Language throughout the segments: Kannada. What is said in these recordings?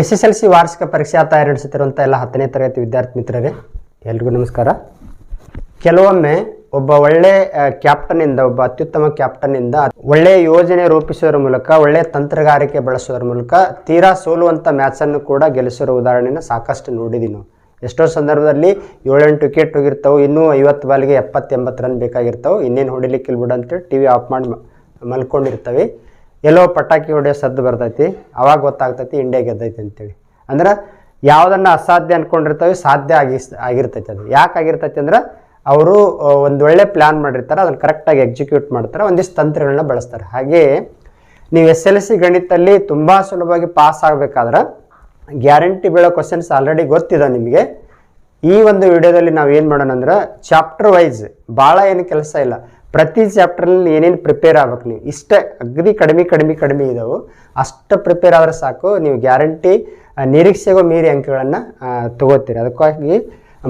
ಎಸ್ ಎಸ್ ಎಲ್ ಸಿ ವಾರ್ಷಿಕ ಪರೀಕ್ಷಾ ತಯಾರಿ ನಡೆಸುತ್ತಿರುವಂಥ ಎಲ್ಲ ಹತ್ತನೇ ತರಗತಿ ವಿದ್ಯಾರ್ಥಿ ಮಿತ್ರರೇ, ಎಲ್ರಿಗೂ ನಮಸ್ಕಾರ. ಕೆಲವೊಮ್ಮೆ ಒಬ್ಬ ಒಳ್ಳೆ ಕ್ಯಾಪ್ಟನಿಂದ ಒಬ್ಬ ಅತ್ಯುತ್ತಮ ಕ್ಯಾಪ್ಟನಿಂದ ಒಳ್ಳೆ ಯೋಜನೆ ರೂಪಿಸುವುದರ ಮೂಲಕ, ಒಳ್ಳೆ ತಂತ್ರಗಾರಿಕೆ ಬಳಸುವುದರ ಮೂಲಕ ತೀರಾ ಸೋಲುವಂಥ ಮ್ಯಾಚನ್ನು ಕೂಡ ಗೆಲ್ಲಿಸಿರುವ ಉದಾಹರಣೆನ ಸಾಕಷ್ಟು ನೋಡಿದ್ದೀವಿ ನಾವು. ಎಷ್ಟೋ ಸಂದರ್ಭದಲ್ಲಿ ಏಳೆಂಟು ವಿಕೆಟ್ ಹೋಗಿರ್ತಾವೆ, ಇನ್ನೂ ಐವತ್ತು ಬಾಲಿಗೆ ಎಪ್ಪತ್ತೆಂಬತ್ತು ರನ್ ಬೇಕಾಗಿರ್ತಾವೆ, ಇನ್ನೇನು ಹೊಡಿಲಿಕ್ಕೆ ಬಿಡು ಅಂತೇಳಿ ಟಿ ವಿ ಆಫ್ ಮಾಡಿ ಮಲ್ಕೊಂಡಿರ್ತವೆ. ಎಲ್ಲೋ ಪಟಾಕಿ ಹೊಡೆಯೋ ಸದ್ದು ಬರ್ತೈತಿ, ಅವಾಗ ಗೊತ್ತಾಗ್ತೈತಿ ಇಂಡಿಯಾ ಗೆದ್ದೈತಿ ಅಂತೇಳಿ. ಅಂದ್ರೆ ಯಾವುದನ್ನು ಅಸಾಧ್ಯ ಅಂದ್ಕೊಂಡಿರ್ತಾವೆ ಸಾಧ್ಯ ಆಗಿ ಆಗಿರ್ತೈತಿ ಅದು. ಯಾಕೆ ಆಗಿರ್ತೈತಿ ಅಂದ್ರೆ ಅವರು ಒಂದು ಒಳ್ಳೆ ಪ್ಲ್ಯಾನ್ ಮಾಡಿರ್ತಾರೆ, ಅದನ್ನು ಕರೆಕ್ಟಾಗಿ ಎಕ್ಸಿಕ್ಯೂಟ್ ಮಾಡ್ತಾರೆ, ಒಂದಿಷ್ಟು ತಂತ್ರಗಳನ್ನ ಬಳಸ್ತಾರೆ. ಹಾಗೆ ನೀವು ಎಸ್ ಎಲ್ ಸಿ ಗಣಿತಲ್ಲಿ ತುಂಬ ಸುಲಭವಾಗಿ ಪಾಸ್ ಆಗಬೇಕಾದ್ರೆ ಗ್ಯಾರಂಟಿ ಬೀಳೋ ಕ್ವಶನ್ಸ್ ಆಲ್ರೆಡಿ ಗೊತ್ತಿದೆ ನಿಮಗೆ. ಈ ಒಂದು ವಿಡಿಯೋದಲ್ಲಿ ನಾವು ಏನು ಮಾಡೋಣ ಅಂದ್ರೆ ಚಾಪ್ಟರ್ ವೈಸ್ ಭಾಳ ಏನು ಕೆಲಸ ಇಲ್ಲ. ಪ್ರತಿ ಚಾಪ್ಟರ್ನಲ್ಲಿ ಏನೇನು ಪ್ರಿಪೇರ್ ಆಗ್ಬೇಕು ನೀವು? ಇಷ್ಟೇ, ಅಗದಿ ಕಡಿಮೆ ಕಡಿಮೆ ಕಡಿಮೆ ಇದಾವೆ. ಅಷ್ಟು ಪ್ರಿಪೇರ್ ಆದರೆ ಸಾಕು. ನೀವು ಗ್ಯಾರಂಟಿ ನಿರೀಕ್ಷೆಗೂ ಮೀರಿ ಅಂಕಗಳನ್ನು ತೊಗೋತೀರಿ. ಅದಕ್ಕಾಗಿ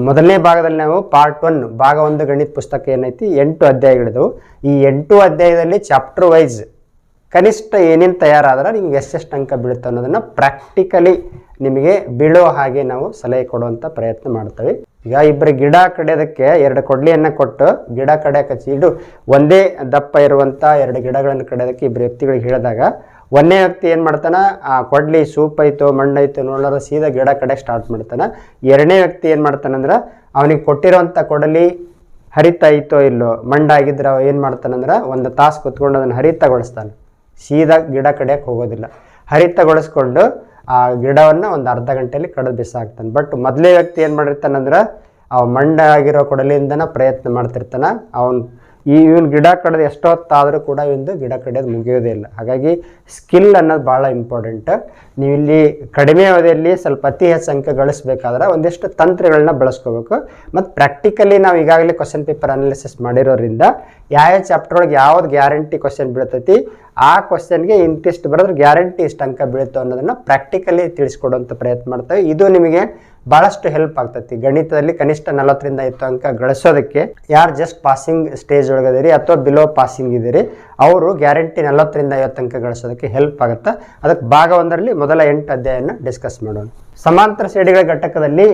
ಮೊದಲನೇ ಭಾಗದಲ್ಲಿ ನಾವು ಪಾರ್ಟ್ ಒನ್ ಭಾಗ ಒಂದು ಗಣಿತ ಪುಸ್ತಕ ಏನೈತಿ? ಎಂಟು ಅಧ್ಯಾಯಗಳಿದವು. ಈ ಎಂಟು ಅಧ್ಯಾಯದಲ್ಲಿ ಚಾಪ್ಟರ್ ವೈಸ್ ಕನಿಷ್ಠ ಏನೇನು ತಯಾರಾದ್ರೆ ನಿಮ್ಗೆ ಎಷ್ಟೆಷ್ಟು ಅಂಕ ಬೀಳುತ್ತೆ ಅನ್ನೋದನ್ನು ಪ್ರಾಕ್ಟಿಕಲಿ ನಿಮಗೆ ಬೀಳೋ ಹಾಗೆ ನಾವು ಸಲಹೆ ಕೊಡುವಂಥ ಪ್ರಯತ್ನ ಮಾಡ್ತೇವೆ. ಈಗ ಇಬ್ಬರು ಗಿಡ ಕಡಿಯೋದಕ್ಕೆ ಎರಡು ಕೊಡ್ಲಿಯನ್ನು ಕೊಟ್ಟು ಗಿಡ ಕಡಿಯೋಕೆ ಇಡು ಒಂದೇ ದಪ್ಪ ಇರುವಂಥ ಎರಡು ಗಿಡಗಳನ್ನು ಕಡಿಯೋದಕ್ಕೆ ಇಬ್ಬರು ವ್ಯಕ್ತಿಗಳಿಗೆ ಹೇಳಿದಾಗ, ಒಂದೇ ವ್ಯಕ್ತಿ ಏನು ಮಾಡ್ತಾನೆ, ಆ ಕೊಡ್ಲಿ ಸೂಪ್ ಐತೋ, ಮಣ್ಣು ಐತೋ ನೋಡೋದು ಸೀದಾ ಗಿಡ ಕಡೆ ಸ್ಟಾರ್ಟ್ ಮಾಡ್ತಾನೆ. ಎರಡನೇ ವ್ಯಕ್ತಿ ಏನು ಮಾಡ್ತಾನಂದ್ರೆ, ಅವನಿಗೆ ಕೊಟ್ಟಿರೋಂಥ ಕೊಡಲಿ ಹರಿತಾಯಿತೋ ಇಲ್ಲೋ ಮಂಡಾಗಿದ್ರೆ ಅವ ಏನು ಮಾಡ್ತಾನಂದ್ರೆ, ಒಂದು ತಾಸು ಕುತ್ಕೊಂಡು ಅದನ್ನು ಹರಿತಗೊಳಿಸ್ತಾನೆ. ಸೀದಾ ಗಿಡ ಕಡೆಯಕ್ಕೆ ಹೋಗೋದಿಲ್ಲ. ಹರಿತಗೊಳಿಸ್ಕೊಂಡು ಆ ಗಿಡವನ್ನು ಒಂದು ಅರ್ಧ ಗಂಟೆಯಲ್ಲಿ ಕಡಿದು ಬಿಸಾಕ್ತಾನೆ. ಬಟ್ ಮೊದಲೇ ವ್ಯಕ್ತಿ ಏನು ಮಾಡಿರ್ತಾನಂದ್ರೆ, ಅವ ಮಂಡಾಗಿರೋ ಕೊಡಲಿಂದನ ಪ್ರಯತ್ನ ಮಾಡ್ತಿರ್ತಾನೆ. ಅವನು ಈ ಇವನು ಗಿಡ ಕಡಿದು ಎಷ್ಟೊತ್ತಾದರೂ ಕೂಡ ಇವಂದು ಗಿಡ ಕಡಿಯೋದು ಮುಗಿಯೋದೇ ಇಲ್ಲ. ಹಾಗಾಗಿ ಸ್ಕಿಲ್ ಅನ್ನೋದು ಭಾಳ ಇಂಪಾರ್ಟೆಂಟ್ ನೀವು ಇಲ್ಲಿ ಕಡಿಮೆ ಅವಧಿಯಲ್ಲಿ ಸ್ವಲ್ಪ ಅತಿ ಹೆಚ್ಚು ಅಂಕ ಗಳಿಸ್ಬೇಕಾದ್ರೆ ಒಂದಿಷ್ಟು ತಂತ್ರಗಳನ್ನ ಬಳಸ್ಕೋಬೇಕು. ಮತ್ತು ಪ್ರಾಕ್ಟಿಕಲಿ ನಾವು ಈಗಾಗಲೇ ಕ್ವಶನ್ ಪೇಪರ್ ಅನಾಲಿಸಿಸ್ ಮಾಡಿರೋದ್ರಿಂದ ಯಾವ ಚಾಪ್ಟರ್ ಒಳಗೆ ಯಾವ್ದು ಗ್ಯಾರಂಟಿ ಕ್ವಶನ್ ಬೀಳ್ತೈತಿ, ಆ ಕ್ವಶನ್ಗೆ ಇಂತಿಷ್ಟು ಬರೋದ್ರೆ ಗ್ಯಾರಂಟಿ ಇಷ್ಟು ಅಂಕ ಬೀಳುತ್ತೋ ಅನ್ನೋದನ್ನು ಪ್ರಾಕ್ಟಿಕಲಿ ತಿಳಿಸ್ಕೊಡುವಂಥ ಪ್ರಯತ್ನ ಮಾಡ್ತೇವೆ. ಇದು ನಿಮಗೆ ಭಾಳಷ್ಟು ಹೆಲ್ಪ್ ಆಗ್ತೈತಿ. ಗಣಿತದಲ್ಲಿ ಕನಿಷ್ಠ ನಲವತ್ತರಿಂದ ಐವತ್ತು ಅಂಕ ಗಳಿಸೋದಕ್ಕೆ ಯಾರು ಜಸ್ಟ್ ಪಾಸಿಂಗ್ ಸ್ಟೇಜ್ ಒಳಗದಿರಿ ಅಥವಾ ಬಿಲೋ ಪಾಸಿಂಗ್ ಇದ್ದೀರಿ ಅವರು ಗ್ಯಾರಂಟಿ ನಲವತ್ತರಿಂದ ಐವತ್ತು ಅಂಕ ಗಳಿಸೋದಕ್ಕೆ ಹೆಲ್ಪ್ ಆಗುತ್ತೆ? ಅದಕ್ಕೆ ಭಾಗ ಒಂದರಲ್ಲಿ ಮೊದಲ ಎಂಟು ಅಧ್ಯಾಯನ ಡಿಸ್ಕಸ್ ಮಾಡೋಣ. ಸಮಾಂತರ ಶ್ರೇಣಿಗಳ ಘಟಕದಲ್ಲಿ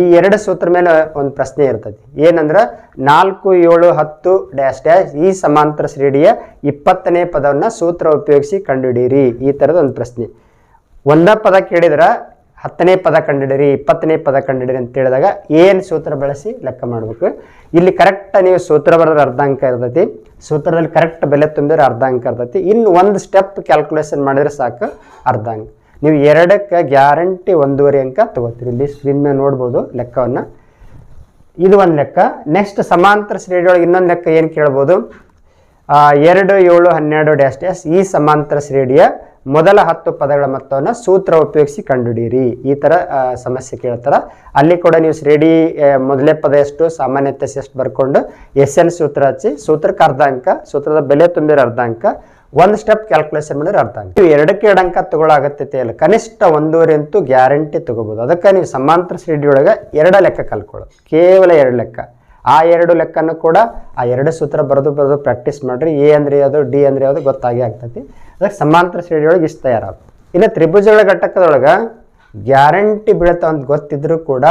ಈ ಎರಡು ಸೂತ್ರ ಮೇಲೆ ಒಂದು ಪ್ರಶ್ನೆ ಇರ್ತದೆ. ಏನಂದ್ರೆ ನಾಲ್ಕು, ಏಳು, ಹತ್ತು ಡ್ಯಾಶ್ ಡ್ಯಾಶ್ ಈ ಸಮಾಂತರ ಶ್ರೇಣಿಯ ಇಪ್ಪತ್ತನೇ ಪದವನ್ನು ಸೂತ್ರ ಉಪಯೋಗಿಸಿ ಕಂಡುಹಿಡಿಯಿರಿ. ಈ ಥರದ ಒಂದು ಪ್ರಶ್ನೆ. ಒಂದ ಪದ ಕೇಳಿದ್ರೆ, ಹತ್ತನೇ ಪದ ಕಂಡಿಡಿರಿ ಇಪ್ಪತ್ತನೇ ಪದ ಕಂಡಿಡಿರಿ ಅಂತ ಹೇಳಿದಾಗ ಏನು ಸೂತ್ರ ಬಳಸಿ ಲೆಕ್ಕ ಮಾಡಬೇಕು? ಇಲ್ಲಿ ಕರೆಕ್ಟ್ ನೀವು ಸೂತ್ರ ಬರೆದ್ರೆ ಅರ್ಧ ಅಂಕ ಇರ್ತೈತಿ. ಸೂತ್ರದಲ್ಲಿ ಕರೆಕ್ಟ್ ಬೆಲೆ ತುಂಬಿದ್ರೆ ಅರ್ಧ ಅಂಕ ಇರ್ತೈತಿ. ಇನ್ನು ಒಂದು ಸ್ಟೆಪ್ ಕ್ಯಾಲ್ಕುಲೇಷನ್ ಮಾಡಿದ್ರೆ ಸಾಕು ಅರ್ಧ ಅಂಕ. ನೀವು ಎರಡಕ್ಕೆ ಗ್ಯಾರಂಟಿ ಒಂದೂವರೆ ಅಂಕ ತಗೋತೀರಿ. ಇಲ್ಲಿ ಸ್ಕ್ರೀನ್ ಮೇಲೆ ನೋಡ್ಬೋದು ಲೆಕ್ಕವನ್ನು. ಇದು ಒಂದು ಲೆಕ್ಕ. ನೆಕ್ಸ್ಟ್ ಸಮಾಂತರ ಶ್ರೇಣಿಯೊಳಗೆ ಇನ್ನೊಂದು ಲೆಕ್ಕ ಏನು ಕೇಳ್ಬೋದು? ಎರಡು ಏಳು ಹನ್ನೆರಡು ಡ್ಯಾಶ್ ಡ್ಯಾಶ್ ಈ ಸಮಾಂತರ ಶ್ರೇಣಿಯ ಮೊದಲ ಹತ್ತು ಪದಗಳ ಮೊತ್ತವನ್ನು ಸೂತ್ರ ಉಪಯೋಗಿಸಿ ಕಂಡುಹಿಡಿಯಿರಿ. ಈ ಥರ ಸಮಸ್ಯೆ ಕೇಳ್ತಾರೆ. ಅಲ್ಲಿ ಕೂಡ ನೀವು ಶ್ರೇಣಿ ಮೊದಲೇ ಪದ ಎಷ್ಟು, ಸಾಮಾನ್ಯತೆ ಎಷ್ಟು ಬರ್ಕೊಂಡು ಎಸ್ ಎನ್ ಸೂತ್ರ ಹಚ್ಚಿ ಸೂತ್ರಕ್ಕೆ ಅರ್ಧ ಅಂಕ ಸೂತ್ರದ ಬೆಲೆ ತುಂಬಿರೋ ಅರ್ಧ ಅಂಕ ಒಂದು ಸ್ಟೆಪ್ ಕ್ಯಾಲ್ಕುಲೇಷನ್ ಮಾಡಿದ್ರೆ ಅಂಕ ನೀವು ಎರಡಕ್ಕೆ ಎರಡು ಅಂಕ ತಗೊಳ್ಳಾಗತ್ತೈತೆ ಇಲ್ಲ ಕನಿಷ್ಠ ಒಂದೂವರೆ ಅಂತೂ ಗ್ಯಾರಂಟಿ ತಗೋಬೋದು. ಅದಕ್ಕೆ ನೀವು ಸಮಾಂತರ ಶ್ರೇಣಿಯೊಳಗೆ ಎರಡು ಲೆಕ್ಕ ಕಲ್ಕೊಳ್ಳೋದು ಕೇವಲ ಎರಡು ಲೆಕ್ಕ. ಆ ಎರಡು ಲೆಕ್ಕನೂ ಕೂಡ ಆ ಎರಡು ಸೂತ್ರ ಬರೆದು ಬರೆದು ಪ್ರಾಕ್ಟೀಸ್ ಮಾಡಿರಿ. ಎ ಅಂದರೆ ಯಾವುದು, ಡಿ ಅಂದರೆ ಯಾವುದು ಗೊತ್ತಾಗಿ ಆಗ್ತೈತಿ. ಅದಕ್ಕೆ ಸಮಾಂತರ ಶ್ರೇಣಿಯೊಳಗೆ ಇಷ್ಟು ತಯಾರಾಗುತ್ತೆ ಇನ್ನು ತ್ರಿಭುಜಗಳ ಘಟಕದೊಳಗೆ ಗ್ಯಾರಂಟಿ ಬೀಳುತ್ತೆ ಅಂತ ಗೊತ್ತಿದ್ರೂ ಕೂಡ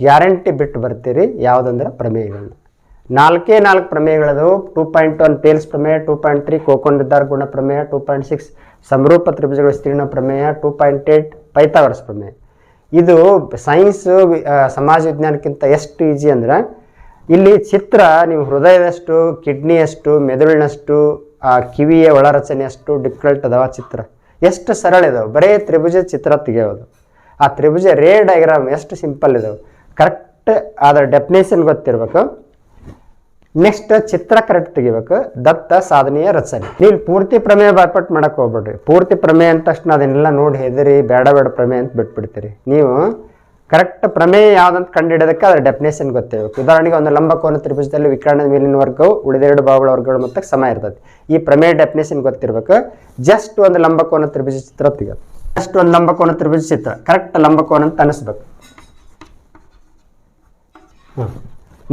ಗ್ಯಾರಂಟಿ ಬಿಟ್ಟು ಬರ್ತೀರಿ ಯಾವುದಂದ್ರೆ ಪ್ರಮೇಯಗಳನ್ನ. ನಾಲ್ಕೇ ನಾಲ್ಕು ಪ್ರಮೇಯಗಳದವು. ಟೂ ಪಾಯಿಂಟ್ ಒನ್ ಪೇಲ್ಸ್ ಪ್ರಮೇಯ, ಟೂ ಪಾಯಿಂಟ್ ತ್ರೀ ಕೋಕೋನ್ ನಿರ್ಧಾರ ಗುಣ ಪ್ರಮೇಯ, ಟೂ ಪಾಯಿಂಟ್ ಸಿಕ್ಸ್ ಸಮರೂಪ ತ್ರಿಭುಜಗಳ ವಿಸ್ತೀರ್ಣ ಪ್ರಮೇಯ, ಟೂ ಪಾಯಿಂಟ್ ಏಯ್ಟ್ ಪೈಥಾಗರಸ್ ಪ್ರಮೇಯ. ಇದು ಸೈನ್ಸು ಸಮಾಜ ವಿಜ್ಞಾನಕ್ಕಿಂತ ಎಷ್ಟು ಈಜಿ ಅಂದ್ರೆ ಇಲ್ಲಿ ಚಿತ್ರ ನೀವು ಹೃದಯದಷ್ಟು ಕಿಡ್ನಿಯಷ್ಟು, ಮೆದುಳಿನಷ್ಟು ಆ ಕಿವಿಯ ಒಳರಚನೆಯಷ್ಟು ಡಿಫಿಕಲ್ಟ್ ಅದಾವ ಚಿತ್ರ. ಎಷ್ಟು ಸರಳ ಇದಾವೆ. ಬರೇ ತ್ರಿಭುಜ ಚಿತ್ರ ತೆಗೆಯೋದು. ಆ ತ್ರಿಭುಜ ರೇ ಡಯಾಗ್ರಾಮ್ ಎಷ್ಟು ಸಿಂಪಲ್ ಇದಾವೆ. ಕರೆಕ್ಟ್ ಅದರ ಡೆಫಿನೇಷನ್ ಗೊತ್ತಿರ್ಬೇಕು. ನೆಕ್ಸ್ಟ್ ಚಿತ್ರ ಕರೆಕ್ಟ್ ತೆಗಿಬೇಕು. ದತ್ತ ಸಾಧನೆಯ ರಚನೆ. ನೀವು ಪೂರ್ತಿ ಪ್ರಮೇಯ ಬಾಯ್ಪಟ್ ಮಾಡಕ್ ಹೋಗ್ಬೇಡ್ರಿ. ಪೂರ್ತಿ ಪ್ರಮೇಯ ಅಂದ ತಕ್ಷಣ ಅದನ್ನೆಲ್ಲ ನೋಡಿ ಹೆದರಿ, ಬೇಡ ಬೇಡ ಪ್ರಮೇಯ ಅಂತ ಬಿಟ್ಬಿಡ್ತೀರಿ. ನೀವು ಕರೆಕ್ಟ್ ಪ್ರಮೇಯ ಯಾವ್ದಂತ ಕಂಡುಹಿಡೋದಕ್ಕೆ ಅದರ ಡೆಫಿನೇಷನ್ ಗೊತ್ತಿರಬೇಕು ಉದಾಹರಣೆಗೆ ಒಂದು ಲಂಬಕೋನ ತ್ರಿಭುಜದಲ್ಲಿ ವಿಕರ್ಣದ ಮೇಲಿನ ವರ್ಗವು ಉಳಿದೆರಡು ಬಾಹುಗಳ ವರ್ಗಗಳ ಮೊತ್ತಕ್ಕೆ ಸಮ ಇರ್ತದೆ. ಈ ಪ್ರಮೇಯ ಡೆಫಿನೇಷನ್ ಗೊತ್ತಿರಬೇಕು. ಜಸ್ಟ್ ಒಂದು ಲಂಬಕೋನ ತ್ರಿಭುಜ ಚಿತ್ರ ತೆಗೆದು ಜಸ್ಟ್ ಒಂದು ಲಂಬಕೋನ ತ್ರಿಭುಜ ಚಿತ್ರ. ಕರೆಕ್ಟ್ ಲಂಬಕೋನ ಅಂತ ಅನಿಸ್ಬೇಕು.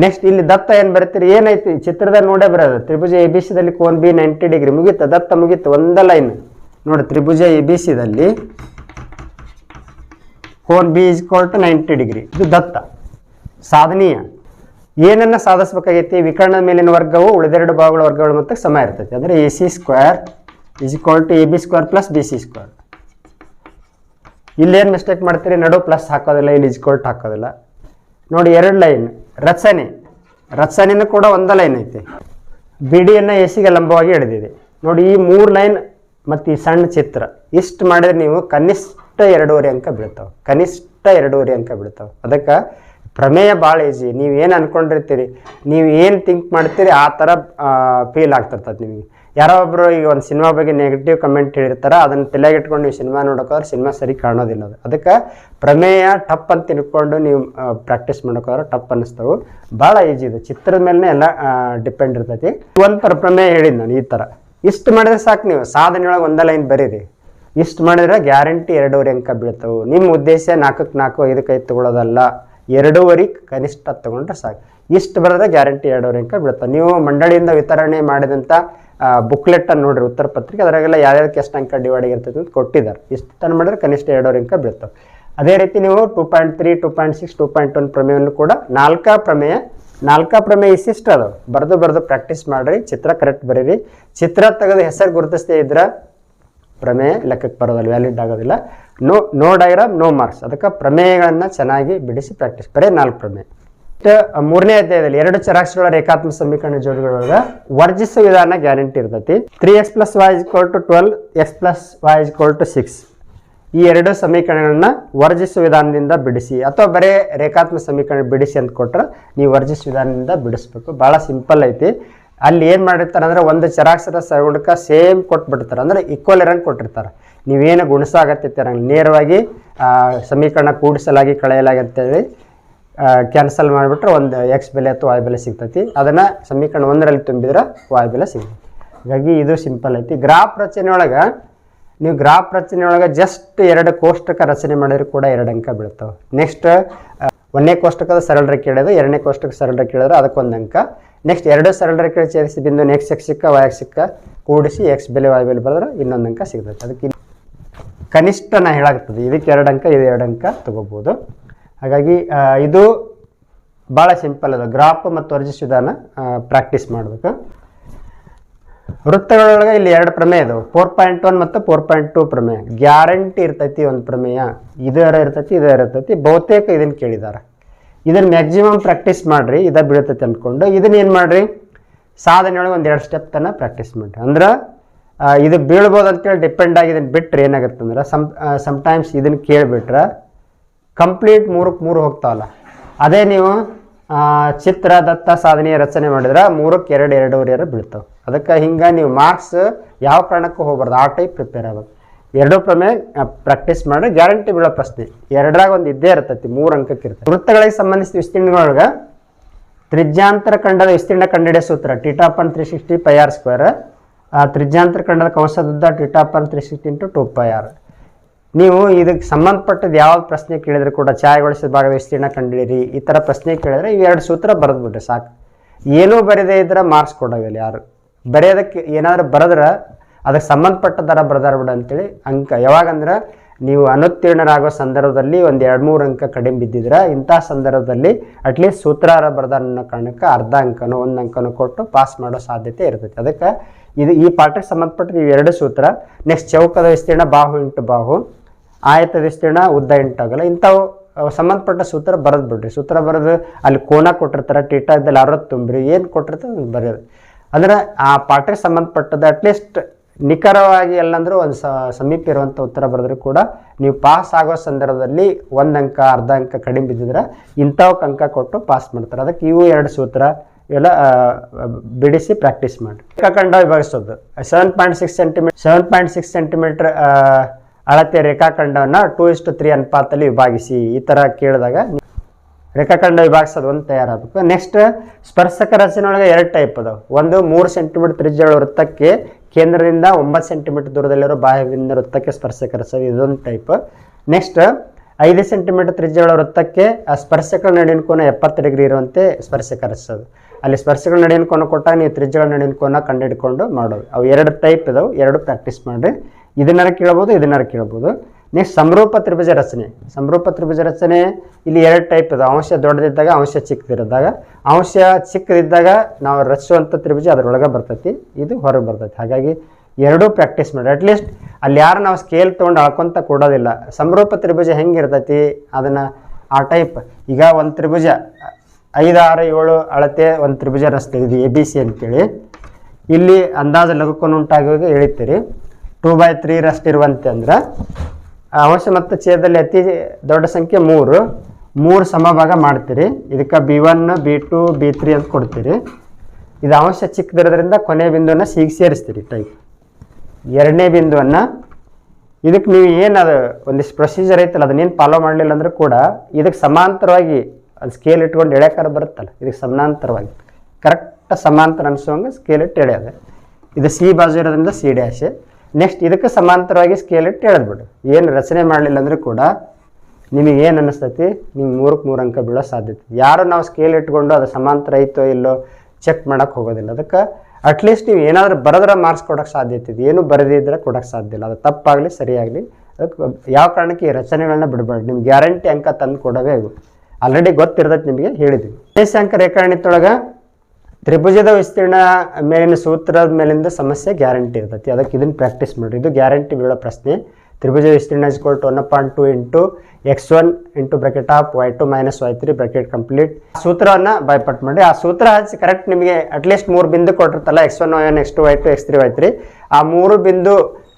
ನೆಕ್ಸ್ಟ್ ಇಲ್ಲಿ ದತ್ತ ಏನು ಬರೀತೀರಿ? ಏನೈತಿ? ಚಿತ್ರದಲ್ಲಿ ನೋಡೇ ಬರೋದು. ತ್ರಿಭುಜ ಎ ಬಿ ಸಿದಲ್ಲಿ ಕೋನ್ ಬಿ ನೈಂಟಿ ಡಿಗ್ರಿ ಮುಗೀತು ದತ್ತ ಮುಗೀತು ಒಂದ ಲೈನ್. ನೋಡಿ ತ್ರಿಭುಜ ಎ ಬಿ ಸಿದಲ್ಲಿ cone B is to ninety degree ಇದು ದತ್ತ. ಸಾಧನೀಯ. ಏನನ್ನು ಸಾಧಿಸಬೇಕಾಗೈತಿ? ವಿಕರ್ಣದ ಮೇಲಿನ ವರ್ಗವು ಉಳಿದೆರಡು ಭಾಗಗಳ ವರ್ಗಗಳ ಮತ್ತೆ ಸಮ ಇರ್ತೈತಿ. ಅಂದರೆ A C square is equal to A B square plus B C square ಇಲ್ಲೇನು ಮಿಸ್ಟೇಕ್ ಮಾಡ್ತೀರಿ? ನಡು ಪ್ಲಸ್ ಹಾಕೋದಿಲ್ಲ, ಇಲ್ಲಿ ಇಸ್ಕೊಲ್ಟ್ ಹಾಕೋದಿಲ್ಲ. ನೋಡಿ, ಎರಡು ಲೈನ್ ರಚನೆ. ರಚನೆನೂ ಕೂಡ ಒಂದ ಲೈನ್ ಐತಿ. ಬಿಡಿಯನ್ನು ಸಿಗೆ ಲಂಬವಾಗಿ ಎಳೆದಿದೆ. ನೋಡಿ, ಈ ಮೂರು ಲೈನ್ ಮತ್ತು ಈ ಸಣ್ಣ ಚಿತ್ರ. ಇಷ್ಟು ಮಾಡಿದ್ರೆ ನೀವು ಕನಿಷ್ಠ ಎರಡೂವರೆ ಅಂಕ ಬೀಳ್ತಾವೆ. ಕನಿಷ್ಠ ಎರಡೂವರೆ ಅಂಕ ಬೀಳ್ತಾವೆ. ಅದಕ್ಕೆ ಪ್ರಮೇಯ ಭಾಳ ಈಸಿ ನೀವು ಏನು ಅನ್ಕೊಂಡಿರ್ತೀರಿ? ನೀವು ಏನು ಥಿಂಕ್ ಮಾಡ್ತೀರಿ, ಆ ಥರ ಫೀಲ್ ಆಗ್ತಿರ್ತದೆ ನಿಮಗೆ. ಯಾರೋ ಒಬ್ಬರು ಈಗ ಒಂದು ಸಿನಿಮಾ ಬಗ್ಗೆ ನೆಗೆಟಿವ್ ಕಮೆಂಟ್ ಹೇಳಿರ್ತಾರೆ, ಅದನ್ನು ತಲೆಗಿಟ್ಕೊಂಡು ನೀವು ಸಿನಿಮಾ ನೋಡೋಕೋದ್ರೆ ಸಿನಿಮಾ ಸರಿ ಕಾಣೋದಿಲ್ಲ ಅದು. ಅದಕ್ಕೆ ಪ್ರಮೇಯ ಟಪ್ ಅಂತ ತಿಳ್ಕೊಂಡು ನೀವು ಪ್ರಾಕ್ಟೀಸ್ ಮಾಡೋಕೋದ್ರೆ ಟಪ್ ಅನ್ನಿಸ್ತವೆ. ಭಾಳ ಈಜಿ ಇದೆ. ಚಿತ್ರದ ಮೇಲೆ ಎಲ್ಲ ಡಿಪೆಂಡ್ ಇರ್ತೈತಿ. ಒಂದು ಪ್ರಮೇಯ ಹೇಳಿದ್ದು ನಾನು ಈ ಥರ ಇಷ್ಟು ಮಾಡಿದ್ರೆ ಸಾಕು ನೀವು. ಸಾಧನೆಯೊಳಗೆ ಒಂದೇ ಲೈನ್ ಬರೀರಿ. ಇಷ್ಟು ಮಾಡಿದ್ರೆ ಗ್ಯಾರಂಟಿ ಎರಡೂವರೆ ಅಂಕ ಬೀಳ್ತವೆ. ನಿಮ್ಮ ಉದ್ದೇಶ ನಾಲ್ಕಕ್ಕೆ ನಾಲ್ಕು, ಐದಕ್ಕೆ ಐದು ತೊಗೊಳೋದಲ್ಲ. ಎರಡೂವರೆ ಕನಿಷ್ಠ ತಗೊಂಡ್ರೆ ಸಾಕು. ಇಷ್ಟು ಬರೆದ್ರೆ ಗ್ಯಾರಂಟಿ ಎರಡೂವರೆ ಅಂಕ ಬೀಳ್ತವೆ ನೀವು ಮಂಡಳಿಯಿಂದ ವಿತರಣೆ ಮಾಡಿದಂಥ ಬುಕ್ಲೆಟ್ ಅನ್ನು ನೋಡ್ರಿ, ಉತ್ತರ ಪತ್ರಿಕೆ. ಅದರಾಗೆಲ್ಲ ಯಾವ್ಯಾವ್ದಕ್ಕೆ ಎಷ್ಟು ಅಂಕ ಡಿವೈಡ್ ಇರ್ತದೆ ಅಂತ ಕೊಟ್ಟಿದ್ದಾರೆ. ಇಷ್ಟು ತನ ಮಾಡಿದ್ರೆ ಕನಿಷ್ಠ ಎರಡೂವರೆ ಅಂಕ ಬೀಳ್ತವೆ. ಅದೇ ರೀತಿ ನೀವು two point three two point six two point one ಪ್ರಮೇಯವನ್ನು ಕೂಡ ನಾಲ್ಕ ಪ್ರಮೇಯ ನಾಲ್ಕ ಪ್ರಮೇಯ ಇಷ್ಟಿಷ್ಟು ಅದು. ಬರೆದು ಬರೆದು ಪ್ರಾಕ್ಟೀಸ್ ಮಾಡ್ರಿ, ಚಿತ್ರ ಕರೆಕ್ಟ್ ಬರೀರಿ. ಚಿತ್ರ ತೆಗೆದು ಹೆಸರು ಗುರುತಿಸದೇ ಇದ್ರೆ ಪ್ರಮೇಯ ಲೆಕ್ಕಕ್ಕೆ ಬರೋದಿಲ್ಲ ವ್ಯಾಲಿಡ್ ಆಗೋದಿಲ್ಲ. No no diagram no marks ಅದಕ್ಕೆ ಪ್ರಮೇಯಗಳನ್ನು ಚೆನ್ನಾಗಿ ಬಿಡಿಸಿ ಪ್ರಾಕ್ಟೀಸ್ ಬರೀ ನಾಲ್ಕು ಪ್ರಮೇಯ. ಮೂರನೇ ಅಧ್ಯಾಯದಲ್ಲಿ ಎರಡು ಚರಾಕ್ಷಗಳ ರೇಖಾತ್ಮಕ ಸಮೀಕರಣ ಜೋಡಿಗಳೊಳಗ ವರ್ಜಿಸುವ ವಿಧಾನ ಗ್ಯಾರಂಟಿ ಇರ್ತೈತಿ. Three x plus y equal to twelve x plus y equal to six ಈ ಎರಡು ಸಮೀಕರಣಗಳನ್ನ ವರ್ಜಿಸುವ ವಿಧಾನದಿಂದ ಬಿಡಿಸಿ, ಅಥವಾ ಬರೇ ರೇಖಾತ್ಮಕ ಸಮೀಕರಣ ಬಿಡಿಸಿ ಅಂತ ಕೊಟ್ಟರೆ ನೀವು ವರ್ಜಿಸುವ ವಿಧಾನದಿಂದ ಬಿಡಿಸ್ಬೇಕು. ಭಾಳ ಸಿಂಪಲ್ ಐತಿ. ಅಲ್ಲಿ ಏನು ಮಾಡಿರ್ತಾರೆ ಅಂದರೆ ಒಂದು ಚರಾಕ್ಷರ ಸಗುಣಕ ಸೇಮ್ ಕೊಟ್ಬಿಡ್ತಾರೆ. ಅಂದ್ರೆ ಈಕ್ವಲ್ ಇರಂಗೆ ಕೊಟ್ಟಿರ್ತಾರೆ. ನೀವೇನು ಗುಣಸ ಆಗತ್ತಿರ್ತಾರ ನೇರವಾಗಿ ಸಮೀಕರಣ ಕೂಡಿಸಲಾಗಿ, ಕಳೆಯಲಾಗಿ ಅಂತೇಳಿ ಕ್ಯಾನ್ಸಲ್ ಮಾಡಿಬಿಟ್ರೆ ಒಂದು ಎಕ್ಸ್ ಬೆಲೆ ಅಥವಾ ವಾಯ್ ಬೆಲೆ ಸಿಗ್ತೈತಿ. ಅದನ್ನು ಸಮೀಕರಣ ಒಂದರಲ್ಲಿ ತುಂಬಿದ್ರೆ ವಾಯ್ ಬೆಲೆ ಸಿಗ್ತೈತಿ. ಹಾಗಾಗಿ ಇದು ಸಿಂಪಲ್ ಐತಿ. ಗ್ರಾಫ್ ರಚನೆಯೊಳಗೆ ನೀವು ಗ್ರಾಫ್ ರಚನೆಯೊಳಗೆ ಜಸ್ಟ್ ಎರಡು ಕೋಷ್ಟಕ ರಚನೆ ಮಾಡಿದ್ರೆ ಕೂಡ ಎರಡು ಅಂಕ ಬೀಳ್ತಾವೆ. ನೆಕ್ಸ್ಟ್ ಒಂದನೇ ಕೋಷ್ಟಕದ ಸರಳ ರೇಖೆ ಎರಡನೇ ಕೋಷ್ಟಕ ಸರಳ ರೇಖೆ ಅದಕ್ಕೊಂದು ಅಂಕ. ನೆಕ್ಸ್ಟ್ ಎರಡು ಸರಳ ರೇಖೆ ಸೇರಿಸಿ ಬಿಂದು ನೆಕ್ಸ್ಟ್ ಎಕ್ಸ್ ಸಿಕ್ಕ ವಾಯ್ ಸಿಕ್ಕ, ಕೂಡಿಸಿ ಎಕ್ಸ್ ಬೆಲೆ ವಾಯ್ ಬೆಲೆ ಬರೆದ್ರೆ ಇನ್ನೊಂದು ಅಂಕ ಸಿಗ್ತೈತೆ ಅದಕ್ಕೆ ಕನಿಷ್ಠನ ಹೇಳಾಗ್ತದೆ. ಇದಕ್ಕೆ ಎರಡು ಅಂಕ, ಇದು ಎರಡು ಅಂಕ ತೊಗೋಬೋದು. ಹಾಗಾಗಿ ಇದು ಭಾಳ ಸಿಂಪಲ್ ಅದು. ಗ್ರಾಫ್ ಮತ್ತು ವರ್ಜಿಸ್ ವಿಧಾನ ಪ್ರಾಕ್ಟೀಸ್ ಮಾಡಬೇಕು. ವೃತ್ತಗಳೊಳಗೆ ಇಲ್ಲಿ ಎರಡು ಪ್ರಮೇಯ ಇದಾವೆ. ಫೋರ್ ಪಾಯಿಂಟ್ ಒನ್ ಮತ್ತು ಫೋರ್ ಪಾಯಿಂಟ್ ಟು ಪ್ರಮೇಯ. ಗ್ಯಾರಂಟಿ ಇರ್ತೈತಿ ಒಂದು ಪ್ರಮೇಯ. ಇದರ ಇರ್ತೈತಿ ಇದರ ಇರ್ತೈತಿ. ಬಹುತೇಕ ಇದನ್ನು ಕೇಳಿದ್ದಾರೆ. ಇದನ್ನ ಮ್ಯಾಕ್ಸಿಮಮ್ ಪ್ರಾಕ್ಟೀಸ್ ಮಾಡಿರಿ, ಇದ ಬೀಳ್ತೈತೆ ಅಂದ್ಕೊಂಡು ಇದನ್ನ ಏನು ಮಾಡಿರಿ? ಸಾಧನೆ ಒಳಗೆ ಒಂದು ಎರಡು ಸ್ಟೆಪ್ ತನಕ ಪ್ರಾಕ್ಟೀಸ್ ಮಾಡಿರಿ. ಅಂದ್ರೆ ಇದು ಬೀಳ್ಬೋದು ಅಂತೇಳಿ ಡಿಪೆಂಡ್ ಆಗಿ ಇದನ್ನು ಬಿಟ್ಟರೆ ಏನಾಗುತ್ತೆ ಅಂದ್ರೆ ಸಮ್ ಸಮ್ಟೈಮ್ಸ್ ಇದನ್ನು ಕೇಳಿಬಿಟ್ರೆ ಕಂಪ್ಲೀಟ್ ಮೂರಕ್ಕೆ ಮೂರು ಹೋಗ್ತಾವಲ್ಲ. ಅದೇ ನೀವು ಚಿತ್ರ, ದತ್ತ ಸಾಧನೆಯ ರಚನೆ ಮಾಡಿದ್ರೆ ಮೂರಕ್ಕೆ ಎರಡು ಎರಡೂವರೆ ಎರಡು ಬೀಳ್ತಾವೆ. ಅದಕ್ಕೆ ಹಿಂಗೆ ನೀವು ಮಾರ್ಕ್ಸ್ ಯಾವ ಕಾರಣಕ್ಕೂ ಹೋಗ್ಬಾರ್ದು. ಆ ಟೈಪ್ ಪ್ರಿಪೇರ್ ಆಗ್ಬೇಕು. ಎರಡೂ ಪ್ರಮೇಯ ಪ್ರಾಕ್ಟೀಸ್ ಮಾಡಿದ್ರೆ ಗ್ಯಾರಂಟಿ ಬೀಳೋ ಪ್ರಶ್ನೆ. ಎರಡರಾಗ ಒಂದು ಇದ್ದೇ ಇರ್ತೈತಿ, ಮೂರು ಅಂಕಕ್ಕೆ ಇರ್ತದೆ ವೃತ್ತಗಳಿಗೆ ಸಂಬಂಧಿಸಿದ ವಿಸ್ತೀರ್ಣಗಳೊಳಗೆ ತ್ರಿಜ್ಯಾಂತರ ಖಂಡದ ವಿಸ್ತೀರ್ಣ ಕಂಡಿಡಿಯ ಸೂತ್ರ theta upon three sixty pi r square. ಆ ತ್ರಿಜ್ಯಾಂತರ ಖಂಡದ ಕಂಸದುದ್ದ theta upon three sixty into two pi r. ನೀವು ಇದಕ್ಕೆ ಸಂಬಂಧಪಟ್ಟದ್ದು ಯಾವ ಪ್ರಶ್ನೆ ಕೇಳಿದ್ರೆ ಕೂಡ ಚಾಯಗೊಳಿಸಿದ ಭಾಗದ ವಿಸ್ತೀರ್ಣ ಕಂಡಿಡಿರಿ ಈ ಥರ ಪ್ರಶ್ನೆ ಕೇಳಿದ್ರೆ ಈ ಎರಡು ಸೂತ್ರ ಬರೆದು ಬಿಡ್ರಿ ಸಾಕು. ಏನೂ ಬರೆದೇ ಇದ್ರೆ ಮಾರ್ಕ್ಸ್ ಕೊಡೋದಿಲ್ಲ ಯಾರು. ಬರೆಯೋದಕ್ಕೆ ಏನಾದರೂ ಬರೆದ್ರೆ ಅದಕ್ಕೆ ಸಂಬಂಧಪಟ್ಟ ದರ ಬರ್ದಾರ ಬಿಡು ಅಂತೇಳಿ ಅಂಕ. ಯಾವಾಗಂದ್ರೆ ನೀವು ಅನುತ್ತೀರ್ಣರಾಗೋ ಸಂದರ್ಭದಲ್ಲಿ ಒಂದು ಎರಡು ಮೂರು ಅಂಕ ಕಡಿಮೆ ಬಿದ್ದಿದ್ರೆ ಇಂಥ ಸಂದರ್ಭದಲ್ಲಿ ಅಟ್ಲೀಸ್ಟ್ ಸೂತ್ರಾರ ಬರ್ದಾರ ಅನ್ನೋ ಕಾರಣಕ್ಕೆ ಅರ್ಧ ಅಂಕನೋ ಒಂದು ಅಂಕನೋ ಕೊಟ್ಟು ಪಾಸ್ ಮಾಡೋ ಸಾಧ್ಯತೆ ಇರ್ತೈತೆ. ಅದಕ್ಕೆ ಇದು ಈ ಪಾಠಕ್ಕೆ ಸಂಬಂಧಪಟ್ಟ ನೀವು ಎರಡು ಸೂತ್ರ. ನೆಕ್ಸ್ಟ್ ಚೌಕದ ವಿಸ್ತೀರ್ಣ ಬಾಹು ಇಂಟು ಬಾಹು ಆಯತದ ವಿಸ್ತೀರ್ಣ ಉದ್ದ ಇಂಟಾಗಲ್ಲ ಇಂಥವು ಅವು ಸಂಬಂಧಪಟ್ಟ ಸೂತ್ರ ಬರೆದು ಬಿಡ್ರಿ. ಸೂತ್ರ ಬರೆದು ಅಲ್ಲಿ ಕೋನ ಕೊಟ್ಟಿರ್ತಾರೆ ಟೀಟಾ ಇದ್ದಲ್ಲಿ ಅರವತ್ತು ತುಂಬ್ರಿ, ಏನು ಕೊಟ್ಟಿರ್ತಾರೆ ಬರೆಯೋದು. ಅಂದ್ರೆ ಆ ಪಾಠಕ್ಕೆ ಸಂಬಂಧಪಟ್ಟದ ಅಟ್ಲೀಸ್ಟ್ ನಿಖರವಾಗಿ ಎಲ್ಲಂದ್ರೂ ಒಂದು ಸಮೀಪ ಇರುವಂಥ ಉತ್ತರ ಬರೆದ್ರು ಕೂಡ ನೀವು ಪಾಸ್ ಆಗೋ ಸಂದರ್ಭದಲ್ಲಿ ಒಂದು ಅಂಕ, ಅರ್ಧ ಅಂಕ ಕಡಿಮೆ ಬಿದ್ದಿದ್ರೆ ಇಂಥವಕ್ಕೆ ಅಂಕ ಕೊಟ್ಟು ಪಾಸ್ ಮಾಡ್ತಾರೆ. ಅದಕ್ಕೆ ಇವು ಎರಡು ಸೂತ್ರ ಎಲ್ಲ ಬಿಡಿಸಿ ಪ್ರಾಕ್ಟೀಸ್ ಮಾಡಿ. ರೇಖಾಖಂಡ ವಿಭಾಗಿಸೋದು. Seven point six centimetre seven point six centimetre ಅಳತೆ ರೇಖಾಖಂಡವನ್ನು ಟೂ ಇಷ್ಟು ತ್ರೀ ಅನುಪಾತದಲ್ಲಿ ವಿಭಾಗಿಸಿ. ಈ ಥರ ಕೇಳಿದಾಗ ರೇಖಾಖಂಡ ವಿಭಾಗಿಸೋದು ಒಂದು ತಯಾರಾಗಬೇಕು. ನೆಕ್ಸ್ಟ್ ಸ್ಪರ್ಶಕ ರಚನೆ ಒಳಗೆ ಎರಡು ಟೈಪ್ ಅದಾವೆ. ಒಂದು ಮೂರು ಸೆಂಟಿಮೀಟರ್ ತ್ರಿಜ್ಯಗಳ ವೃತ್ತಕ್ಕೆ ಕೇಂದ್ರದಿಂದ ಒಂಬತ್ತು ಸೆಂಟಿಮೀಟರ್ ದೂರದಲ್ಲಿರೋ ಬಾಹ್ಯದಿಂದ ವೃತ್ತಕ್ಕೆ ಸ್ಪರ್ಶಕ ರಚನೆ ಇದೊಂದು ಟೈಪ್ ನೆಕ್ಸ್ಟ್ ಐದು ಸೆಂಟಿಮೀಟರ್ ತ್ರಿಜ್ಯಗಳ ವೃತ್ತಕ್ಕೆ, ಆ ಸ್ಪರ್ಶಕಗಳ ನಡುವಿನ ಕೋನ ಎಪ್ಪತ್ತು ಡಿಗ್ರಿ ಇರುವಂತೆ ಸ್ಪರ್ಶಕ ರಚಿಸೋದು ಅಲ್ಲಿ ಸ್ಪರ್ಶಗಳ ನಡುವಿನ ಕೋನ ಕೊಟ್ಟಾಗ ನೀವು ತ್ರಿಜ್ಯಗಳ ನಡುವಿನ ಕೋನ ಕಂಡುಹಿಡ್ಕೊಂಡು ಮಾಡೋದು. ಅವು ಎರಡು ಟೈಪ್ ಇದಾವೆ, ಎರಡು ಪ್ರಾಕ್ಟೀಸ್ ಮಾಡಿರಿ. ಇದನ್ನಾರ ಕೇಳ್ಬೋದು ಇದನ್ನಾರ ಕೇಳ್ಬೋದು. ನೆಕ್ಸ್ಟ್ ಸಮರೂಪ ತ್ರಿಭುಜ ರಚನೆ ಸಮರೂಪ ತ್ರಿಭುಜ ರಚನೆ ಇಲ್ಲಿ ಎರಡು ಟೈಪ್ ಇದೆ ಅಂಶ ದೊಡ್ಡದಿದ್ದಾಗ ಅಂಶ ಚಿಕ್ಕದಿರದಾಗ ಅಂಶ ಚಿಕ್ಕದಿದ್ದಾಗ ನಾವು ರಚಿಸುವಂಥ ತ್ರಿಭುಜ ಅದರೊಳಗೆ ಬರ್ತೈತಿ. ಇದು ಹೊರಗೆ ಬರ್ತೈತಿ. ಹಾಗಾಗಿ ಎರಡೂ ಪ್ರಾಕ್ಟೀಸ್ ಮಾಡಿ. ಅಟ್ಲೀಸ್ಟ್ ಅಲ್ಲಿ ಯಾರು ನಾವು ಸ್ಕೇಲ್ ತೊಗೊಂಡು ಅಳ್ಕೊಂತ ಕೊಡೋದಿಲ್ಲ. ಸಮರೂಪ ತ್ರಿಭುಜ ಹೆಂಗಿರ್ತೈತಿ ಅದನ್ನು ಆ ಟೈಪ್ ಈಗ ಒಂದು ತ್ರಿಭುಜ, ಐದು, ಆರು, ಏಳು ಅಳತೆ ಒಂದು ತ್ರಿಭುಜ ರಸ್ತೆ ಇದು ಎ ಬಿ ಸಿ ಅಂತೇಳಿ. ಇಲ್ಲಿ ಅಂದಾಜು ಲಘುಕೋನ ಉಂಟಾಗುವಾಗ ಇಳಿತೀರಿ ಟೂ ಬೈ ತ್ರೀ ರಸ್ಟ್ ಇರುವಂತೆ ಅಂದ್ರೆ ಅಂಶ ಮತ್ತು ಛೇದದಲ್ಲಿ ಅತಿ ದೊಡ್ಡ ಸಂಖ್ಯೆ ಮೂರು. ಮೂರು ಸಮಭಾಗ ಮಾಡ್ತೀರಿ. ಇದಕ್ಕೆ B one, B two, B three ಅಂತ ಕೊಡ್ತೀರಿ. ಇದು ಅಂಶ ಚಿಕ್ಕದಿರೋದ್ರಿಂದ ಕೊನೆ ಬಿಂದುವನ್ನು ಸೀಗೆ ಸೇರಿಸ್ತೀರಿ ಟೈಪ್ ಎರಡನೇ ಬಿಂದುವನ್ನು ಇದಕ್ಕೆ ನೀವು ಏನು ಅದು ಒಂದಿಷ್ಟು ಪ್ರೊಸೀಜರ್ ಐತಲ್ಲ ಅದನ್ನೇನು ಫಾಲೋ ಮಾಡಲಿಲ್ಲ ಅಂದರೂ ಕೂಡ ಇದಕ್ಕೆ ಸಮಾಂತರವಾಗಿ ಅದು ಸ್ಕೇಲ್ ಇಟ್ಕೊಂಡು ಎಳೆಕಾರ ಬರುತ್ತಲ್ಲ ಇದಕ್ಕೆ ಸಮಾನಾಂತರವಾಗಿ ಕರೆಕ್ಟ್ ಸಮಾಂತರ ಅನಿಸುವಂಗೆ ಸ್ಕೇಲ್ ಇಟ್ಟು ಎಳೆಯೋದು. ಇದು ಸಿ ಬಾಜು ಇರೋದ್ರಿಂದ ಸಿ ಡ್ಯಾಶ್ ನೆಕ್ಸ್ಟ್ ಇದಕ್ಕೆ ಸಮಾಂತರವಾಗಿ ಸ್ಕೇಲ್ ಇಟ್ಟು ಹೇಳಿದ್ಬಿಡು ಏನು ರಚನೆ ಮಾಡಲಿಲ್ಲ ಅಂದರೂ ಕೂಡ ನಿಮಗೆ ಏನು ಅನ್ನಿಸ್ತೈತಿ ನಿಮ್ಗೆ ಮೂರಕ್ಕೆ ಮೂರು ಅಂಕ ಬೀಳೋ ಸಾಧ್ಯತೆ ಯಾರು ನಾವು ಸ್ಕೇಲ್ ಇಟ್ಕೊಂಡು ಅದು ಸಮಾಂತರ ಐತೋ ಇಲ್ಲೋ ಚೆಕ್ ಮಾಡೋಕ್ಕೆ ಹೋಗೋದಿಲ್ಲ. ಅದಕ್ಕೆ ಅಟ್ಲೀಸ್ಟ್ ನೀವು ಏನಾದರೂ ಬರೆದ್ರೆ ಮಾರ್ಕ್ಸ್ ಕೊಡೋಕ್ಕೆ ಸಾಧ್ಯತೆ ಇದೆ. ಏನು ಬರೆದಿದ್ರೆ ಕೊಡೋಕ್ಕೆ ಸಾಧ್ಯ ಇಲ್ಲ. ಅದು ತಪ್ಪಾಗಲಿ, ಸರಿಯಾಗಲಿ, ಅದಕ್ಕೆ ಯಾವ ಕಾರಣಕ್ಕೆ ಈ ರಚನೆಗಳನ್ನ ಬಿಡಬೇಡಿ ನಿಮ್ಗೆ ಗ್ಯಾರಂಟಿ ಅಂಕ ತಂದು ಇವು. ಆಲ್ರೆಡಿ ಗೊತ್ತಿರ್ತೈತೆ ನಿಮಗೆ ಹೇಳಿದ್ವಿ. ಅಂಕ ರೇಖಾಗಣಿತೊಳಗೆ ತ್ರಿಭುಜದ ವಿಸ್ತೀರ್ಣ ಮೇಲಿನ ಸೂತ್ರದ ಮೇಲಿಂದ ಸಮಸ್ಯೆ ಗ್ಯಾರಂಟಿ ಇರ್ತೈತಿ. ಅದಕ್ಕೆ ಇದನ್ನು ಪ್ರಾಕ್ಟೀಸ್ ಮಾಡಿರಿ. ಇದು ಗ್ಯಾರಂಟಿ ಬೀಳೋ ಪ್ರಶ್ನೆ. ತ್ರಿಭುಜ ವಿಸ್ತೀರ್ಣ is equal to one point two into x one into bracket of y two minus y three bracket complete ಸೂತ್ರವನ್ನು ಬೈಪಟ್ ಮಾಡಿ ಆ ಸೂತ್ರ ಹಚ್ಚಿ ಕರೆಕ್ಟ್ ನಿಮಗೆ ಅಟ್ಲೀಸ್ಟ್ ಮೂರು ಬಿಂದು ಕೊಟ್ಟಿರ್ತಲ್ಲ x one y one x two y two x three y three ಆ ಮೂರು ಬಿಂದು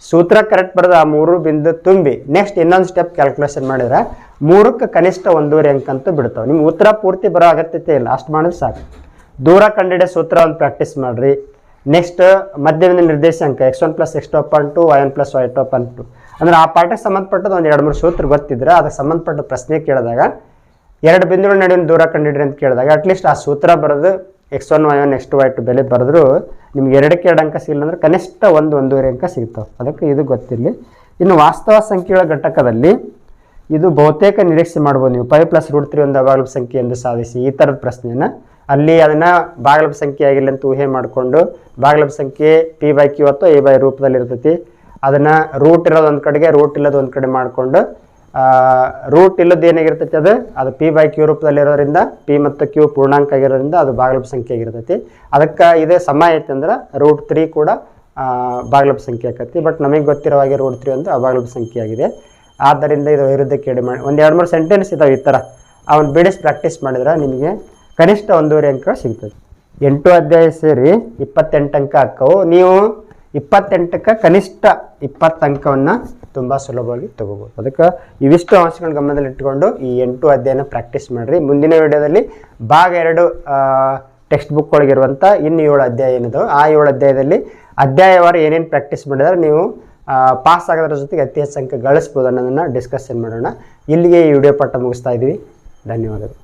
ಸೂತ್ರ ಕರೆಕ್ಟ್ ಬರೆದು ಆ ಮೂರು ಬಿಂದು ತುಂಬಿ. ನೆಕ್ಸ್ಟ್ ಇನ್ನೊಂದು ಸ್ಟೆಪ್ ಕ್ಯಾಲ್ಕುಲೇಷನ್ ಮಾಡಿದ್ರೆ ಮೂರಕ್ಕೆ ಕನಿಷ್ಠ ಒಂದೂವರೆ ಅಂಕಂತೂ ಬಿಡ್ತಾವೆ. ನಿಮ್ಗೆ ಉತ್ತರ ಪೂರ್ತಿ ಬರೋ ಅಗತ್ಯತೆ ಇಲ್ಲ. ಅಷ್ಟು ಮಾಡಿದ್ರೆ ಸಾಕು. ದೂರ ಕಂಡಿಡಿಯೋ ಸೂತ್ರವನ್ನು ಪ್ರಾಕ್ಟೀಸ್ ಮಾಡಿರಿ. ನೆಕ್ಸ್ಟ್ ಮಧ್ಯವಿನ ನಿರ್ದೇಶಾಂಕ x one plus x two up two y one plus y two up two ಅಂದ್ರೆ ಆ ಪಾಠಕ್ಕೆ ಸಂಬಂಧಪಟ್ಟದ್ದು ಒಂದು ಎರಡು ಮೂರು ಸೂತ್ರ ಗೊತ್ತಿದ್ರೆ ಅದಕ್ಕೆ ಸಂಬಂಧಪಟ್ಟ ಪ್ರಶ್ನೆ ಕೇಳಿದಾಗ, ಎರಡು ಬಿಂದುಗಳ ನಡುವಿನ ದೂರ ಕಂಡಿಡ್ರಿ ಅಂತ ಕೇಳಿದಾಗ ಅಟ್ಲೀಸ್ಟ್ ಆ ಸೂತ್ರ ಬರೆದು x one y one x two y two ಬೆಲೆ ಬರೆದ್ರು ನಿಮ್ಗೆ ಎರಡಕ್ಕೆ ಎರಡು ಅಂಕ ಸಿಗಲಿಲ್ಲ ಅಂದ್ರೆ ಕನಿಷ್ಠ ಒಂದು ಒಂದೂವರೆ ಅಂಕ ಸಿಗ್ತಾವೆ. ಅದಕ್ಕೆ ಇದು ಗೊತ್ತಿರಲಿ. ಇನ್ನು ವಾಸ್ತವ ಸಂಖ್ಯೆಗಳ ಘಟಕದಲ್ಲಿ ಇದು ಬಹುತೇಕ ನಿರೀಕ್ಷೆ ಮಾಡ್ಬೋದು ನೀವು. ಫೈವ್ ಪ್ಲಸ್ ರೂಟ್ ತ್ರೀ ಒಂದು ಅವಾಗಲ ಸಂಖ್ಯೆ ಎಂದು ಸಾಧಿಸಿ ಈ ಥರದ ಪ್ರಶ್ನೆಯನ್ನು ಅಲ್ಲಿ ಅದನ್ನು ಬಾಗಲಭ ಸಂಖ್ಯೆ ಆಗಿಲ್ಲ ಅಂತ ಊಹೆ ಮಾಡಿಕೊಂಡು ಬಾಗಲಭ ಸಂಖ್ಯೆ ಪಿ ಬೈ ಕ್ಯೂ ಅಥವಾ ಎ ಬೈ ರೂಪದಲ್ಲಿ ಇರ್ತೈತಿ. ಅದನ್ನು ರೂಟ್ ಇರೋದು ಒಂದು ಕಡೆಗೆ ರೂಟ್ ಇಲ್ಲದ ಒಂದು ಕಡೆ ಮಾಡಿಕೊಂಡು ರೂಟ್ ಇಲ್ಲದ ಏನಾಗಿರ್ತೈತಿ ಅದು? ಅದು ಪಿ ಬೈ ಕ್ಯೂ ರೂಪದಲ್ಲಿರೋದ್ರಿಂದ ಪಿ ಮತ್ತು ಕ್ಯೂ ಪೂರ್ಣಾಂಕ ಆಗಿರೋದ್ರಿಂದ ಅದು ಬಾಗಲಭ ಸಂಖ್ಯೆ ಆಗಿರ್ತೈತಿ. ಅದಕ್ಕೆ ಇದೇ ಸಮ ಐತೆ ಅಂದ್ರೆ ರೂಟ್ ತ್ರೀ ಕೂಡ ಬಾಗಲಭ ಸಂಖ್ಯೆ ಆಕತಿ. ಬಟ್ ನಮಗೆ ಗೊತ್ತಿರೋ ಹಾಗೆ ರೂಟ್ ತ್ರೀ ಒಂದು ಅಬಾಗಲಭ ಸಂಖ್ಯೆ ಆಗಿದೆ. ಆದ್ದರಿಂದ ಇದು ವಿರುದ್ಧ ಕೇಳಿ ಮಾಡಿ ಒಂದು ಎರಡು ಮೂರು ಸೆಂಟೆನ್ಸ್ ಇದಾವೆ ಈ ಥರ ಅವನು ಬಿಡಿಸಿ ಪ್ರಾಕ್ಟೀಸ್ ಮಾಡಿದ್ರೆ ನಿಮಗೆ ಕನಿಷ್ಠ ಒಂದೂವರೆ ಅಂಕ ಸಿಗ್ತದೆ. ಎಂಟು ಅಧ್ಯಾಯ ಸೇರಿ ಇಪ್ಪತ್ತೆಂಟು ಅಂಕ ಅಕ್ಕವು ನೀವು ಇಪ್ಪತ್ತೆಂಟಕ್ಕೆ ಕನಿಷ್ಠ ಇಪ್ಪತ್ತು ಅಂಕವನ್ನು ತುಂಬ ಸುಲಭವಾಗಿ ತಗೋಬೋದು. ಅದಕ್ಕೆ ಇವಿಷ್ಟು ಅಂಶಗಳನ್ನ ಗಮನದಲ್ಲಿ ಇಟ್ಕೊಂಡು ಈ ಎಂಟು ಅಧ್ಯಾಯನ ಪ್ರಾಕ್ಟೀಸ್ ಮಾಡಿರಿ. ಮುಂದಿನ ವಿಡಿಯೋದಲ್ಲಿ ಭಾಗ ಎರಡು ಟೆಕ್ಸ್ಟ್ ಬುಕ್ ಒಳಗಿರುವಂಥ ಇನ್ನು ಏಳು ಅಧ್ಯಾಯ ಏನಿದಾವೆ ಆ ಏಳು ಅಧ್ಯಾಯದಲ್ಲಿ ಅಧ್ಯಾಯವಾರು ಏನೇನು ಪ್ರಾಕ್ಟೀಸ್ ಮಾಡಿದ್ರೆ ನೀವು ಪಾಸ್ ಆಗೋದ್ರ ಜೊತೆಗೆ ಅತಿ ಹೆಚ್ಚು ಅಂಕ ಗಳಿಸ್ಬೋದು ಅನ್ನೋದನ್ನು ಡಿಸ್ಕಷನ್ ಮಾಡೋಣ. ಇಲ್ಲಿಗೆ ಈ ವಿಡಿಯೋ ಪಾಠ ಮುಗಿಸ್ತಾ ಇದ್ದೀವಿ ಧನ್ಯವಾದಗಳು.